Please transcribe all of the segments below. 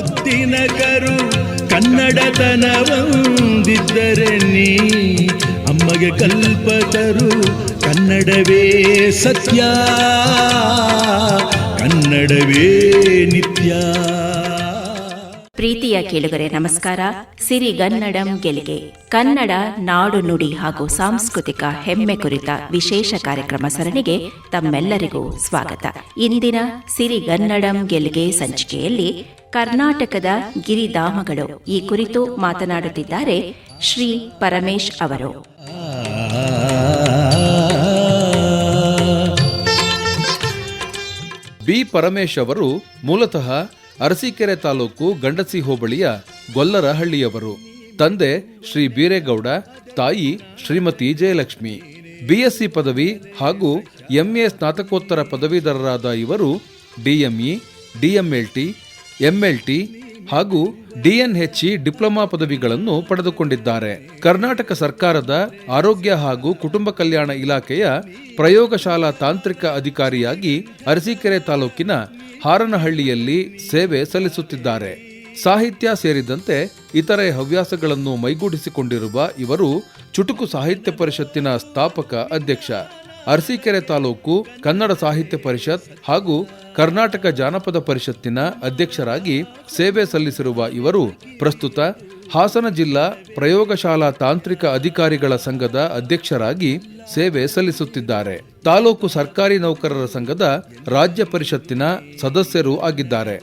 ಮುದ್ದಿನ ಕರು ಕನ್ನಡತನವಂದಿದ್ದರೆ ನೀ ಅಮ್ಮಗೆ ಕಲ್ಪತರು ಕನ್ನಡವೇ ಸತ್ಯ ಕನ್ನಡವೇ ನಿತ್ಯ. ಪ್ರೀತಿಯ ಕೇಳುಗರೆ, ನಮಸ್ಕಾರ. ಸಿರಿಗನ್ನಡಂ ಗೆಲ್ಗೆ. ಕನ್ನಡ ನಾಡು ನುಡಿ ಹಾಗೂ ಸಾಂಸ್ಕೃತಿಕ ಹೆಮ್ಮೆ ಕುರಿತ ವಿಶೇಷ ಕಾರ್ಯಕ್ರಮ ಸರಣಿಗೆ ತಮ್ಮೆಲ್ಲರಿಗೂ ಸ್ವಾಗತ. ಇಂದಿನ ಸಿರಿಗನ್ನಡಂ ಗೆಲ್ಗೆ ಸಂಚಿಕೆಯಲ್ಲಿ ಕರ್ನಾಟಕದ ಗಿರಿಧಾಮಗಳು ಈ ಕುರಿತು ಮಾತನಾಡುತ್ತಿದ್ದಾರೆ ಶ್ರೀ ಪರಮೇಶ್ ಅವರು. ಬಿ ಪರಮೇಶ್ ಅವರು ಮೂಲತಃ ಅರಸೀಕೆರೆ ತಾಲೂಕು ಗಂಡಸಿ ಹೋಬಳಿಯ ಗೊಲ್ಲರಹಳ್ಳಿಯವರು. ತಂದೆ ಶ್ರೀ ಬೀರೇಗೌಡ, ತಾಯಿ ಶ್ರೀಮತಿ ಜಯಲಕ್ಷ್ಮಿ ಬಿಎಸ್ಸಿ ಪದವಿ ಹಾಗೂ ಎಂಎ ಸ್ನಾತಕೋತ್ತರ ಪದವೀಧರರಾದ ಇವರು ಡಿಎಂಇ, ಡಿಎಂಎಲ್ಟಿ, ಎಂಎಲ್ಟಿ ಹಾಗೂ ಡಿಎನ್ಎಚ್ಇ ಡಿಪ್ಲೊಮಾ ಪದವಿಗಳನ್ನು ಪಡೆದುಕೊಂಡಿದ್ದಾರೆ. ಕರ್ನಾಟಕ ಸರ್ಕಾರದ ಆರೋಗ್ಯ ಹಾಗೂ ಕುಟುಂಬ ಕಲ್ಯಾಣ ಇಲಾಖೆಯ ಪ್ರಯೋಗಶಾಲಾ ತಾಂತ್ರಿಕ ಅಧಿಕಾರಿಯಾಗಿ ಅರಸೀಕೆರೆ ತಾಲೂಕಿನ ಹಾರನಹಳ್ಳಿಯಲ್ಲಿ ಸೇವೆ ಸಲ್ಲಿಸುತ್ತಿದ್ದಾರೆ. ಸಾಹಿತ್ಯ ಸೇರಿದಂತೆ ಇತರೆ ಹವ್ಯಾಸಗಳನ್ನು ಮೈಗೂಡಿಸಿಕೊಂಡಿರುವ ಇವರು ಚುಟುಕು ಸಾಹಿತ್ಯ ಪರಿಷತ್ತಿನ ಸ್ಥಾಪಕ ಅಧ್ಯಕ್ಷ. ಅರಸೀಕೆರೆ ತಾಲೂಕು ಕನ್ನಡ ಸಾಹಿತ್ಯ ಪರಿಷತ್ ಹಾಗೂ ಕರ್ನಾಟಕ ಜಾನಪದ ಪರಿಷತ್ತಿನ ಅಧ್ಯಕ್ಷರಾಗಿ ಸೇವೆ ಸಲ್ಲಿಸಿರುವ ಇವರು ಪ್ರಸ್ತುತ ಹಾಸನ ಜಿಲ್ಲಾ ಪ್ರಯೋಗಶಾಲಾ ತಾಂತ್ರಿಕ ಅಧಿಕಾರಿಗಳ ಸಂಘದ ಅಧ್ಯಕ್ಷರಾಗಿ ಸೇವೆ ಸಲ್ಲಿಸುತ್ತಿದ್ದಾರೆ. ತಾಲೂಕು ಸರ್ಕಾರಿ ನೌಕರರ ಸಂಘದ ರಾಜ್ಯ ಪರಿಷತ್ತಿನ ಸದಸ್ಯರೂ ಆಗಿದ್ದಾರೆ.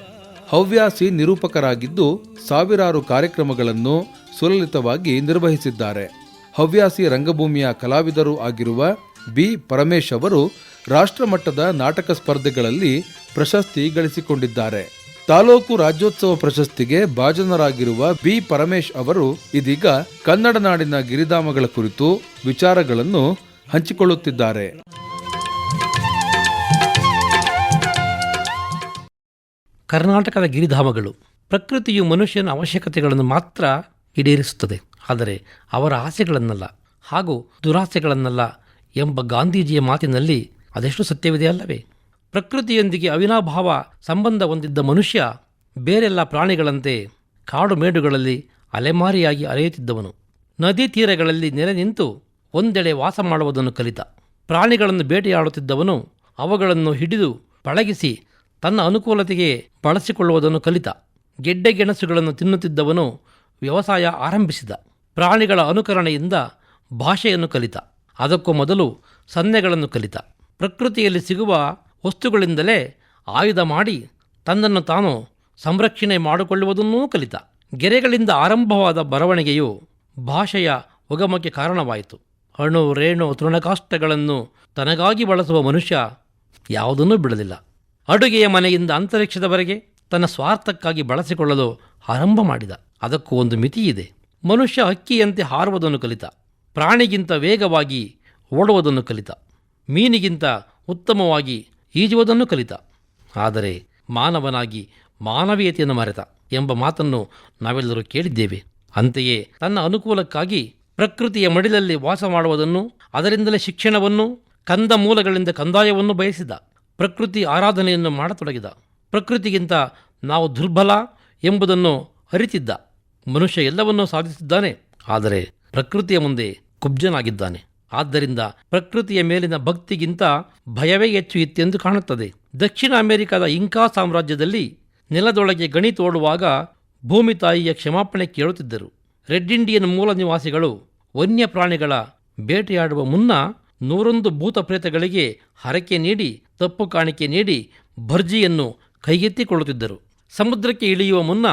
ಹವ್ಯಾಸಿ ನಿರೂಪಕರಾಗಿದ್ದು ಸಾವಿರಾರು ಕಾರ್ಯಕ್ರಮಗಳನ್ನು ಸುಲಲಿತವಾಗಿ ನಿರ್ವಹಿಸಿದ್ದಾರೆ. ಹವ್ಯಾಸಿ ರಂಗಭೂಮಿಯ ಕಲಾವಿದರೂ ಆಗಿರುವ ಬಿ. ಪರಮೇಶ್ ಅವರು ರಾಷ್ಟ್ರಮಟ್ಟದ ನಾಟಕ ಸ್ಪರ್ಧೆಗಳಲ್ಲಿ ಪ್ರಶಸ್ತಿ ಗಳಿಸಿಕೊಂಡಿದ್ದಾರೆ. ತಾಲೂಕು ರಾಜ್ಯೋತ್ಸವ ಪ್ರಶಸ್ತಿಗೆ ಭಾಜನರಾಗಿರುವ ಬಿ. ಪರಮೇಶ್ ಅವರು ಇದೀಗ ಕನ್ನಡ ನಾಡಿನ ಗಿರಿಧಾಮಗಳ ಕುರಿತು ವಿಚಾರಗಳನ್ನು ಹಂಚಿಕೊಳ್ಳುತ್ತಿದ್ದಾರೆ. ಕರ್ನಾಟಕದ ಗಿರಿಧಾಮಗಳು ಪ್ರಕೃತಿಯು ಮನುಷ್ಯನ ಅವಶ್ಯಕತೆಗಳನ್ನು ಮಾತ್ರ ಈಡೇರಿಸುತ್ತದೆ. ಆದರೆ ಅವರ ಆಸೆಗಳನ್ನಲ್ಲ ಹಾಗೂ ದುರಾಸೆಗಳನ್ನಲ್ಲ ಎಂಬ ಗಾಂಧೀಜಿಯ ಮಾತಿನಲ್ಲಿ ಅದೆಷ್ಟು ಸತ್ಯವಿದೆ ಅಲ್ಲವೇ? ಪ್ರಕೃತಿಯೊಂದಿಗೆ ಅವಿನಾಭಾವ ಸಂಬಂಧ ಹೊಂದಿದ್ದ ಮನುಷ್ಯ ಬೇರೆಲ್ಲ ಪ್ರಾಣಿಗಳಂತೆ ಕಾಡು ಮೇಡುಗಳಲ್ಲಿ ಅಲೆಮಾರಿಯಾಗಿ ಅರೆಯುತ್ತಿದ್ದವನು ನದಿ ತೀರಗಳಲ್ಲಿ ನೆಲೆ ನಿಂತು ಒಂದೆಡೆ ವಾಸ ಮಾಡುವುದನ್ನು ಕಲಿತ. ಪ್ರಾಣಿಗಳನ್ನು ಬೇಟೆಯಾಡುತ್ತಿದ್ದವನು ಅವುಗಳನ್ನು ಹಿಡಿದು ಪಳಗಿಸಿ ತನ್ನ ಅನುಕೂಲತೆಗೆ ಬಳಸಿಕೊಳ್ಳುವುದನ್ನು ಕಲಿತ. ಗೆಡ್ಡೆ ಗೆಣಸುಗಳನ್ನು ತಿನ್ನುತ್ತಿದ್ದವನು ವ್ಯವಸಾಯ ಆರಂಭಿಸಿದ. ಪ್ರಾಣಿಗಳ ಅನುಕರಣೆಯಿಂದ ಭಾಷೆಯನ್ನು ಕಲಿತ. ಅದಕ್ಕೂ ಮೊದಲು ಸನ್ನೆಗಳನ್ನು ಕಲಿತ. ಪ್ರಕೃತಿಯಲ್ಲಿ ಸಿಗುವ ವಸ್ತುಗಳಿಂದಲೇ ಆಯುಧ ಮಾಡಿ ತನ್ನನ್ನು ತಾನು ಸಂರಕ್ಷಣೆ ಮಾಡಿಕೊಳ್ಳುವುದನ್ನೂ ಕಲಿತ. ಗೆರೆಗಳಿಂದ ಆರಂಭವಾದ ಬರವಣಿಗೆಯು ಭಾಷೆಯ ಉಗಮಕ್ಕೆ ಕಾರಣವಾಯಿತು. ಅಣು, ರೇಣು ತೃಣಕಾಷ್ಟಗಳನ್ನು ತನಗಾಗಿ ಬಳಸುವ ಮನುಷ್ಯ ಯಾವುದನ್ನೂ ಬಿಡಲಿಲ್ಲ. ಅಡುಗೆಯ ಮನೆಯಿಂದ ಅಂತರಿಕ್ಷದವರೆಗೆ ತನ್ನ ಸ್ವಾರ್ಥಕ್ಕಾಗಿ ಬಳಸಿಕೊಳ್ಳಲು ಆರಂಭ ಮಾಡಿದ. ಅದಕ್ಕೂ ಒಂದು ಮಿತಿ ಇದೆ ಮನುಷ್ಯ ಹಕ್ಕಿಯಂತೆ ಹಾರುವುದನ್ನು ಕಲಿತ. ಪ್ರಾಣಿಗಿಂತ ವೇಗವಾಗಿ ಓಡುವುದನ್ನು ಕಲಿತ. ಮೀನಿಗಿಂತ ಉತ್ತಮವಾಗಿ ಈಜುವುದನ್ನು ಕಲಿತ. ಆದರೆ ಮಾನವನಾಗಿ ಮಾನವೀಯತೆಯನ್ನು ಮರೆತ ಎಂಬ ಮಾತನ್ನು ನಾವೆಲ್ಲರೂ ಕೇಳಿದ್ದೇವೆ. ಅಂತೆಯೇ ತನ್ನ ಅನುಕೂಲಕ್ಕಾಗಿ ಪ್ರಕೃತಿಯ ಮಡಿಲಲ್ಲಿ ವಾಸ ಮಾಡುವುದನ್ನು, ಅದರಿಂದಲೇ ಶಿಕ್ಷಣವನ್ನು, ಕಂದ ಮೂಲಗಳಿಂದ ಕಂದಾಯವನ್ನು ಬಯಸಿದ. ಪ್ರಕೃತಿ ಆರಾಧನೆಯನ್ನು ಮಾಡತೊಡಗಿದ. ಪ್ರಕೃತಿಗಿಂತ ನಾವು ದುರ್ಬಲ ಎಂಬುದನ್ನು ಅರಿತಿದ್ದ. ಮನುಷ್ಯ ಎಲ್ಲವನ್ನೂ ಸಾಧಿಸಿದ್ದಾನೆ. ಆದರೆ ಪ್ರಕೃತಿಯ ಮುಂದೆ ಕುಬ್ಜನಾಗಿದ್ದಾನೆ. ಆದ್ದರಿಂದ ಪ್ರಕೃತಿಯ ಮೇಲಿನ ಭಕ್ತಿಗಿಂತ ಭಯವೇ ಹೆಚ್ಚು ಇತ್ತೆಂದು ಕಾಣುತ್ತದೆ. ದಕ್ಷಿಣ ಅಮೆರಿಕದ ಇಂಕಾ ಸಾಮ್ರಾಜ್ಯದಲ್ಲಿ ನೆಲದೊಳಗೆ ಗಣಿ ತೋಡುವಾಗ ಭೂಮಿ ತಾಯಿಯ ಕ್ಷಮಾಪಣೆ ಕೇಳುತ್ತಿದ್ದರು. ರೆಡ್ ಇಂಡಿಯನ್ ಮೂಲ ನಿವಾಸಿಗಳು ವನ್ಯ ಪ್ರಾಣಿಗಳ ಬೇಟೆಯಾಡುವ ಮುನ್ನ ನೂರೊಂದು ಭೂತ ಪ್ರೇತಗಳಿಗೆ ಹರಕೆ ನೀಡಿ, ತಪ್ಪು ಕಾಣಿಕೆ ನೀಡಿ ಭರ್ಜಿಯನ್ನು ಕೈಗೆತ್ತಿಕೊಳ್ಳುತ್ತಿದ್ದರು. ಸಮುದ್ರಕ್ಕೆ ಇಳಿಯುವ ಮುನ್ನ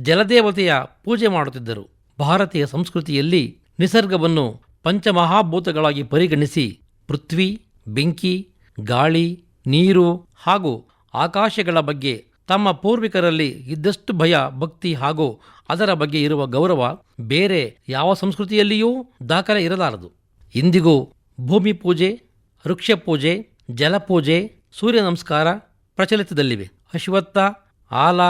ಜಲದೇವತೆಯ ಪೂಜೆ ಮಾಡುತ್ತಿದ್ದರು. ಭಾರತೀಯ ಸಂಸ್ಕೃತಿಯಲ್ಲಿ ನಿಸರ್ಗವನ್ನು ಪಂಚಮಹಾಭೂತಗಳಾಗಿ ಪರಿಗಣಿಸಿ ಪೃಥ್ವಿ, ಬೆಂಕಿ, ಗಾಳಿ, ನೀರು ಹಾಗೂ ಆಕಾಶಗಳ ಬಗ್ಗೆ ತಮ್ಮ ಪೂರ್ವಿಕರಲ್ಲಿ ಇದ್ದಷ್ಟು ಭಯ, ಭಕ್ತಿ ಹಾಗೂ ಅದರ ಬಗ್ಗೆ ಇರುವ ಗೌರವ ಬೇರೆ ಯಾವ ಸಂಸ್ಕೃತಿಯಲ್ಲಿಯೂ ದಾಖಲೆ ಇರಲಾರದು. ಇಂದಿಗೂ ಭೂಮಿ ಪೂಜೆ, ವೃಕ್ಷ ಪೂಜೆ ಜಲಪೂಜೆ ಸೂರ್ಯ ನಮಸ್ಕಾರ ಪ್ರಚಲಿತದಲ್ಲಿವೆ. ಅಶ್ವತ್ಥ, ಆಲ,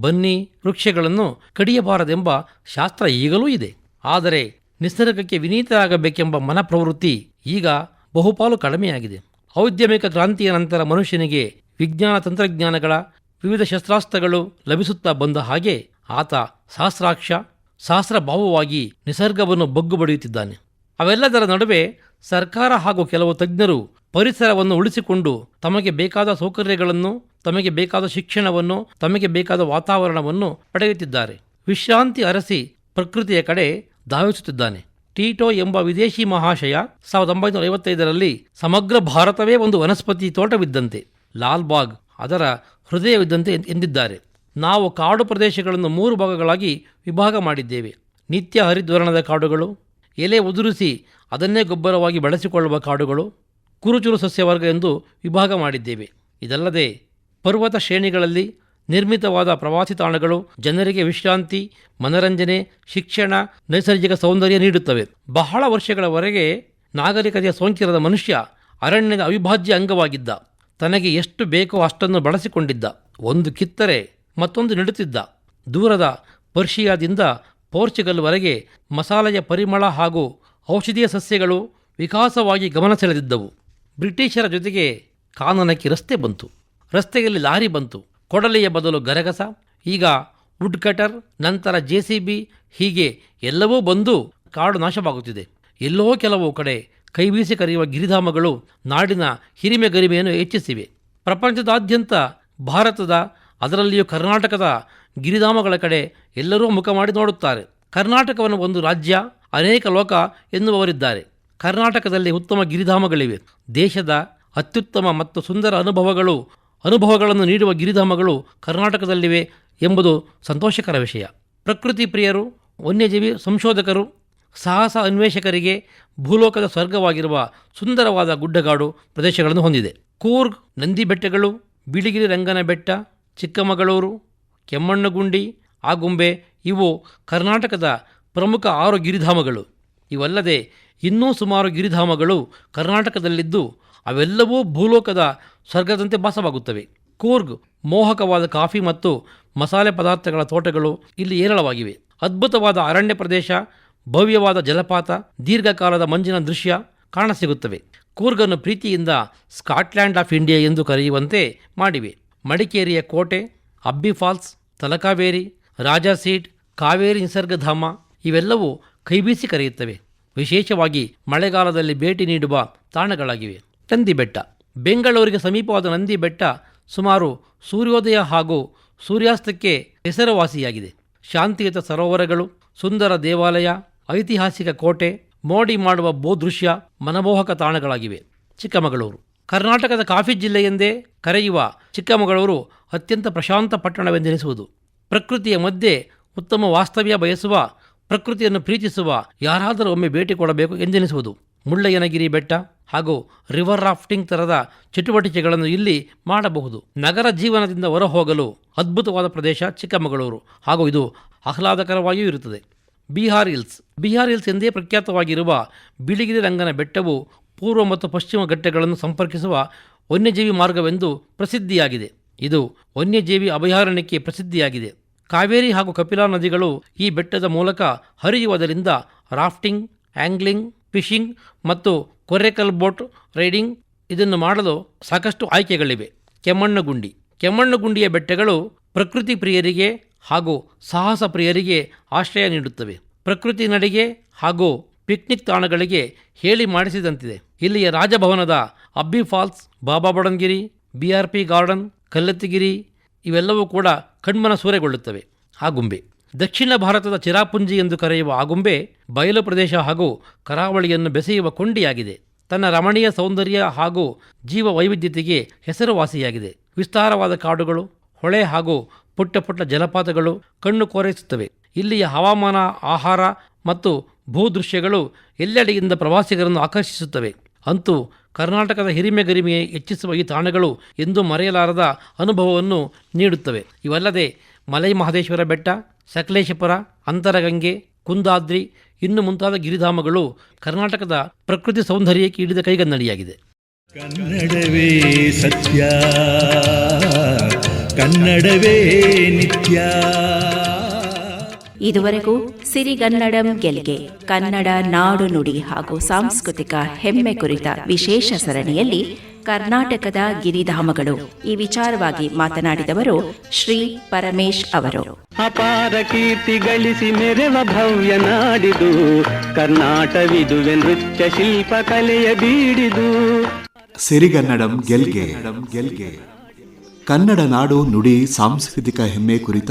ಬನ್ನಿ ವೃಕ್ಷಗಳನ್ನು ಕಡಿಯಬಾರದೆಂಬ ಶಾಸ್ತ್ರ ಈಗಲೂ ಇದೆ. ಆದರೆ ನಿಸರ್ಗಕ್ಕೆ ವಿನೀತರಾಗಬೇಕೆಂಬ ಮನಪ್ರವೃತ್ತಿ ಈಗ ಬಹುಪಾಲು ಕಡಿಮೆಯಾಗಿದೆ. ಔದ್ಯಮಿಕ ಕ್ರಾಂತಿಯ ನಂತರ ಮನುಷ್ಯನಿಗೆ ವಿಜ್ಞಾನ ತಂತ್ರಜ್ಞಾನಗಳ ವಿವಿಧ ಶಸ್ತ್ರಾಸ್ತ್ರಗಳು ಲಭಿಸುತ್ತಾ ಬಂದ ಹಾಗೆ ಆತ ಸಹಸ್ರಾಕ್ಷ, ಸಹಸ್ರಭಾವವಾಗಿ ನಿಸರ್ಗವನ್ನು ಬಗ್ಗು ಬಡಿಯುತ್ತಿದ್ದಾನೆ. ಅವೆಲ್ಲದರ ನಡುವೆ ಸರ್ಕಾರ ಹಾಗೂ ಕೆಲವು ತಜ್ಞರು ಪರಿಸರವನ್ನು ಉಳಿಸಿಕೊಂಡು ತಮಗೆ ಬೇಕಾದ ಸೌಕರ್ಯಗಳನ್ನು, ತಮಗೆ ಬೇಕಾದ ಶಿಕ್ಷಣವನ್ನು, ತಮಗೆ ಬೇಕಾದ ವಾತಾವರಣವನ್ನು ಪಡೆಯುತ್ತಿದ್ದಾರೆ. ವಿಶ್ರಾಂತಿ ಅರಸಿ ಪ್ರಕೃತಿಯ ಕಡೆ ಧಾವಿಸುತ್ತಿದ್ದಾನೆ ಟೀಟೋ ಎಂಬ ವಿದೇಶಿ ಮಹಾಶಯ ಸಾವಿರದ ಒಂಬೈನೂರ ಐವತ್ತೈದರಲ್ಲಿ ಸಮಗ್ರ ಭಾರತವೇ ಒಂದು ವನಸ್ಪತಿ ತೋಟವಿದ್ದಂತೆ. ಲಾಲ್ಬಾಗ್ ಅದರ ಹೃದಯವಿದ್ದಂತೆ ಎಂದಿದ್ದಾರೆ. ನಾವು ಕಾಡು ಪ್ರದೇಶಗಳನ್ನು ಮೂರು ಭಾಗಗಳಾಗಿ ವಿಭಾಗ ಮಾಡಿದ್ದೇವೆ. ನಿತ್ಯ ಹರಿದ್ವರ್ಣದ ಕಾಡುಗಳು, ಎಲೆ ಉದುರಿಸಿ ಅದನ್ನೇ ಗೊಬ್ಬರವಾಗಿ ಬಳಸಿಕೊಳ್ಳುವ ಕಾಡುಗಳು, ಕುರುಚುರು ಸಸ್ಯವರ್ಗ ಎಂದು ವಿಭಾಗ ಮಾಡಿದ್ದೇವೆ. ಇದಲ್ಲದೆ ಪರ್ವತ ಶ್ರೇಣಿಗಳಲ್ಲಿ ನಿರ್ಮಿತವಾದ ಪ್ರವಾಸಿ ತಾಣಗಳು ಜನರಿಗೆ ವಿಶ್ರಾಂತಿ, ಮನರಂಜನೆ, ಶಿಕ್ಷಣ, ನೈಸರ್ಗಿಕ ಸೌಂದರ್ಯ ನೀಡುತ್ತವೆ. ಬಹಳ ವರ್ಷಗಳವರೆಗೆ ನಾಗರಿಕತೆಯ ಸೋಂಕಿರದ ಮನುಷ್ಯ ಅರಣ್ಯದ ಅವಿಭಾಜ್ಯ ಅಂಗವಾಗಿದ್ದ. ತನಗೆ ಎಷ್ಟು ಬೇಕೋ ಅಷ್ಟನ್ನು ಬಳಸಿಕೊಂಡಿದ್ದ. ಒಂದು ಕಿತ್ತರೆ ಮತ್ತೊಂದು ನೆಡುತ್ತಿದ್ದ. ದೂರದ ಪರ್ಷಿಯಾದಿಂದ ಪೋರ್ಚುಗಲ್ವರೆಗೆ ಮಸಾಲೆಯ ಪರಿಮಳ ಹಾಗೂ ಔಷಧೀಯ ಸಸ್ಯಗಳು ವಿಕಾಸವಾಗಿ ಗಮನ ಸೆಳೆದಿದ್ದವು. ಬ್ರಿಟಿಷರ ಜೊತೆಗೆ ಕಾನನಕ್ಕೆ ರಸ್ತೆ ಬಂತು. ರಸ್ತೆಯಲ್ಲಿ ಲಾರಿ ಬಂತು. ಕೊಡಲಿಯ ಬದಲು ಗರಗಸ, ಈಗ ವುಡ್ ಕಟರ್ ನಂತರ ಜೆ ಸಿ ಬಿ, ಹೀಗೆ ಎಲ್ಲವೂ ಬಂದು ಕಾಡು ನಾಶವಾಗುತ್ತಿದೆ. ಎಲ್ಲೋ ಕೆಲವು ಕಡೆ ಕೈಬೀಸಿ ಕರೆಯುವ ಗಿರಿಧಾಮಗಳು ನಾಡಿನ ಹಿರಿಮೆ ಗರಿಮೆಯನ್ನು ಹೆಚ್ಚಿಸಿವೆ. ಪ್ರಪಂಚದಾದ್ಯಂತ ಭಾರತದ, ಅದರಲ್ಲಿಯೂ ಕರ್ನಾಟಕದ ಗಿರಿಧಾಮಗಳ ಕಡೆ ಎಲ್ಲರೂ ಮುಖ ಮಾಡಿ ನೋಡುತ್ತಾರೆ. ಕರ್ನಾಟಕವನ್ನು ಒಂದು ರಾಜ್ಯ, ಅನೇಕ ಲೋಕ ಎನ್ನುವವರಿದ್ದಾರೆ. ಕರ್ನಾಟಕದಲ್ಲಿ ಉತ್ತಮ ಗಿರಿಧಾಮಗಳಿವೆ. ದೇಶದ ಅತ್ಯುತ್ತಮ ಮತ್ತು ಸುಂದರ ಅನುಭವಗಳು ಅನುಭವಗಳನ್ನು ನೀಡುವ ಗಿರಿಧಾಮಗಳು ಕರ್ನಾಟಕದಲ್ಲಿವೆ ಎಂಬುದು ಸಂತೋಷಕರ ವಿಷಯ. ಪ್ರಕೃತಿ ಪ್ರಿಯರು, ವನ್ಯಜೀವಿ ಸಂಶೋಧಕರು, ಸಾಹಸ ಅನ್ವೇಷಕರಿಗೆ ಭೂಲೋಕದ ಸ್ವರ್ಗವಾಗಿರುವ ಸುಂದರವಾದ ಗುಡ್ಡಗಾಡು ಪ್ರದೇಶಗಳನ್ನು ಹೊಂದಿದೆ. ಕೂರ್ಗ್ ನಂದಿ ಬೆಟ್ಟಗಳು ಬಿಳಿಗಿರಿ ರಂಗನ ಬೆಟ್ಟ ಚಿಕ್ಕಮಗಳೂರು, ಕೆಮ್ಮಣ್ಣಗುಂಡಿ, ಆಗುಂಬೆ ಇವು ಕರ್ನಾಟಕದ ಪ್ರಮುಖ ಆರು ಗಿರಿಧಾಮಗಳು. ಇವಲ್ಲದೆ ಇನ್ನೂ ಸುಮಾರು ಗಿರಿಧಾಮಗಳು ಕರ್ನಾಟಕದಲ್ಲಿದ್ದು ಅವೆಲ್ಲವೂ ಭೂಲೋಕದ ಸ್ವರ್ಗದಂತೆ ಭಾಸವಾಗುತ್ತವೆ. ಕೂರ್ಗ್, ಮೋಹಕವಾದ ಕಾಫಿ ಮತ್ತು ಮಸಾಲೆ ಪದಾರ್ಥಗಳ ತೋಟಗಳು ಇಲ್ಲಿ ಏರಳವಾಗಿವೆ ಅದ್ಭುತವಾದ ಅರಣ್ಯ ಪ್ರದೇಶ, ಭವ್ಯವಾದ ಜಲಪಾತ, ದೀರ್ಘಕಾಲದ ಮಂಜಿನ ದೃಶ್ಯ ಕಾಣಸಿಗುತ್ತವೆ. ಕೂರ್ಗನ್ನು ಪ್ರೀತಿಯಿಂದ ಸ್ಕಾಟ್ಲ್ಯಾಂಡ್ ಆಫ್ ಇಂಡಿಯಾ ಎಂದು ಕರೆಯುವಂತೆ ಮಾಡಿವೆ. ಮಡಿಕೇರಿಯ ಕೋಟೆ, ಅಬ್ಬಿ ಫಾಲ್ಸ್, ತಲಕಾವೇರಿ ರಾಜಾಸೀಟ್ ಕಾವೇರಿ ನಿಸರ್ಗಧಾಮ ಇವೆಲ್ಲವೂ ಕೈಬೀಸಿ ಕರೆಯುತ್ತವೆ. ವಿಶೇಷವಾಗಿ ಮಳೆಗಾಲದಲ್ಲಿ ಭೇಟಿ ನೀಡುವ ತಾಣಗಳಾಗಿವೆ. ನಂದಿ ಬೆಟ್ಟ ಬೆಂಗಳೂರಿಗೆ ಸಮೀಪವಾದ ನಂದಿ ಬೆಟ್ಟ ಸುಮಾರು ಸೂರ್ಯೋದಯ ಹಾಗೂ ಸೂರ್ಯಾಸ್ತಕ್ಕೆ ಹೆಸರುವಾಸಿಯಾಗಿದೆ. ಶಾಂತಿಯುತ ಸರೋವರಗಳು, ಸುಂದರ ದೇವಾಲಯ, ಐತಿಹಾಸಿಕ ಕೋಟೆ, ಮೋಡಿ ಮಾಡುವ ಭೂದೃಶ್ಯ, ಮನಮೋಹಕ ತಾಣಗಳಾಗಿವೆ. ಚಿಕ್ಕಮಗಳೂರು. ಕರ್ನಾಟಕದ ಕಾಫಿ ಜಿಲ್ಲೆಯೆಂದೇ ಕರೆಯುವ ಚಿಕ್ಕಮಗಳೂರು ಅತ್ಯಂತ ಪ್ರಶಾಂತ ಪಟ್ಟಣವೆಂದೆನಿಸುವುದು. ಪ್ರಕೃತಿಯ ಮಧ್ಯೆ ಉತ್ತಮ ವಾಸ್ತವ್ಯ ಬಯಸುವ, ಪ್ರಕೃತಿಯನ್ನು ಪ್ರೀತಿಸುವ ಯಾರಾದರೂ ಒಮ್ಮೆ ಭೇಟಿ ಕೊಡಬೇಕು ಎಂದೆನಿಸುವುದು. ಮುಳ್ಳಯ್ಯನಗಿರಿ ಬೆಟ್ಟ ಹಾಗೂ ರಿವರ್ ರಾಫ್ಟಿಂಗ್ ಥರದ ಚಟುವಟಿಕೆಗಳನ್ನು ಇಲ್ಲಿ ಮಾಡಬಹುದು. ನಗರ ಜೀವನದಿಂದ ಹೊರಹೋಗಲು ಅದ್ಭುತವಾದ ಪ್ರದೇಶ ಚಿಕ್ಕಮಗಳೂರು ಹಾಗೂ ಇದು ಆಹ್ಲಾದಕರವಾಗಿಯೂ ಇರುತ್ತದೆ. ಬಿಹಾರ್ ಹಿಲ್ಸ್. ಬಿಹಾರ್ ಹಿಲ್ಸ್ ಎಂದೇ ಪ್ರಖ್ಯಾತವಾಗಿರುವ ಬಿಳಿಗಿರಿ ರಂಗನ ಬೆಟ್ಟವು ಪೂರ್ವ ಮತ್ತು ಪಶ್ಚಿಮ ಘಟ್ಟಗಳನ್ನು ಸಂಪರ್ಕಿಸುವ ವನ್ಯಜೀವಿ ಮಾರ್ಗವೆಂದು ಪ್ರಸಿದ್ಧಿಯಾಗಿದೆ. ಇದು ವನ್ಯಜೀವಿ ಅಭಯಾರಣ್ಯಕ್ಕೆ ಪ್ರಸಿದ್ಧಿಯಾಗಿದೆ. ಕಾವೇರಿ ಹಾಗೂ ಕಪಿಲಾ ನದಿಗಳು ಈ ಬೆಟ್ಟದ ಮೂಲಕ ಹರಿಯುವುದರಿಂದ ರಾಫ್ಟಿಂಗ್, ಆಂಗ್ಲಿಂಗ್ ಫಿಶಿಂಗ್ ಮತ್ತು ಕೊರೆಕಲ್ ಬೋಟ್ ರೈಡಿಂಗ್ ಇದನ್ನು ಮಾಡಲು ಸಾಕಷ್ಟು ಆಯ್ಕೆಗಳಿವೆ. ಕೆಮ್ಮಣ್ಣಗುಂಡಿ. ಕೆಮ್ಮಣ್ಣಗುಂಡಿಯ ಬೆಟ್ಟಗಳು ಪ್ರಕೃತಿ ಪ್ರಿಯರಿಗೆ ಹಾಗೂ ಸಾಹಸ ಪ್ರಿಯರಿಗೆ ಆಶ್ರಯ ನೀಡುತ್ತವೆ. ಪ್ರಕೃತಿ ನಡಿಗೆ ಹಾಗೂ ಪಿಕ್ನಿಕ್ ತಾಣಗಳಿಗೆ ಹೇಳಿ ಮಾಡಿಸಿದಂತಿದೆ. ಇಲ್ಲಿಯ ರಾಜಭವನದ Abbi falls, Baba Budangiri B R P garden, Kallathigiri ಇವೆಲ್ಲವೂ ಕೂಡ ಕಣ್ಮನ ಸೂರೆಗೊಳ್ಳುತ್ತವೆ. ಆಗುಂಬೆ ದಕ್ಷಿಣ ಭಾರತದ ಚಿರಾಪುಂಜಿ ಎಂದು ಕರೆಯುವ ಆಗುಂಬೆ ಬಯಲು ಪ್ರದೇಶ ಹಾಗೂ ಕರಾವಳಿಯನ್ನು ಬೆಸೆಯುವ ಕೊಂಡಿಯಾಗಿದೆ. ತನ್ನ ರಮಣೀಯ ಸೌಂದರ್ಯ ಹಾಗೂ ಜೀವ ವೈವಿಧ್ಯತೆಗೆ ಹೆಸರುವಾಸಿಯಾಗಿದೆ. ವಿಸ್ತಾರವಾದ ಕಾಡುಗಳು, ಹೊಳೆ ಹಾಗೂ ಪುಟ್ಟ ಪುಟ್ಟ ಜಲಪಾತಗಳು ಕಣ್ಣು ಕೋರೈಸುತ್ತವೆ. ಇಲ್ಲಿಯ ಹವಾಮಾನ, ಆಹಾರ ಮತ್ತು ಭೂದೃಶ್ಯಗಳು ಎಲ್ಲೆಡೆಯಿಂದ ಪ್ರವಾಸಿಗರನ್ನು ಆಕರ್ಷಿಸುತ್ತವೆ. ಅಂತೂ ಕರ್ನಾಟಕದ ಹಿರಿಮೆ ಗರಿಮೆ ಹೆಚ್ಚಿಸುವ ಈ ತಾಣಗಳು ಎಂದೂ ಮರೆಯಲಾರದ ಅನುಭವವನ್ನು ನೀಡುತ್ತವೆ. ಇವಲ್ಲದೆ ಮಲೈ ಮಹದೇಶ್ವರ ಬೆಟ್ಟ, ಸಕಲೇಶಪುರ, ಅಂತರಗಂಗೆ ಕುಂದಾದ್ರಿ ಇನ್ನು ಮುಂತಾದ ಗಿರಿಧಾಮಗಳು ಕರ್ನಾಟಕದ ಪ್ರಕೃತಿ ಸೌಂದರ್ಯಕ್ಕೆ ಹಿಡಿದ ಕೈಗನ್ನಡಿಯಾಗಿದೆ. ಕನ್ನಡವೇ ಸತ್ಯ ಕನ್ನಡವೇ ನಿತ್ಯ. ಇದುವರೆಗೂ ಸಿರಿಗನ್ನಡಂ ಗೆಲ್ಗೆ. ಕನ್ನಡ ನಾಡು ನುಡಿ ಹಾಗೂ ಸಾಂಸ್ಕೃತಿಕ ಹೆಮ್ಮೆ ಕುರಿತ ವಿಶೇಷ ಸರಣಿಯಲ್ಲಿ ಕರ್ನಾಟಕದ ಗಿರಿಧಾಮಗಳು. ಈ ವಿಚಾರವಾಗಿ ಮಾತನಾಡಿದವರು ಶ್ರೀ ಪರಮೇಶ್ ಅವರು. ಅಪಾರ ಕೀರ್ತಿ ಗಳಿಸಿ ಮೆರೆವ ಭವ್ಯ ನಾಡಿದು. ಕರ್ನಾಟವಿದುವೆ ನೃತ್ಯ ಶಿಲ್ಪ ಕಲೆಯ ಬೀಡಿದು. ಸಿರಿಗನ್ನಡಂ ಗೆಲ್ಗೆ ಗೆಲ್ಗೆ. ಕನ್ನಡ ನಾಡು ನುಡಿ ಸಾಂಸ್ಕೃತಿಕ ಹೆಮ್ಮೆ ಕುರಿತ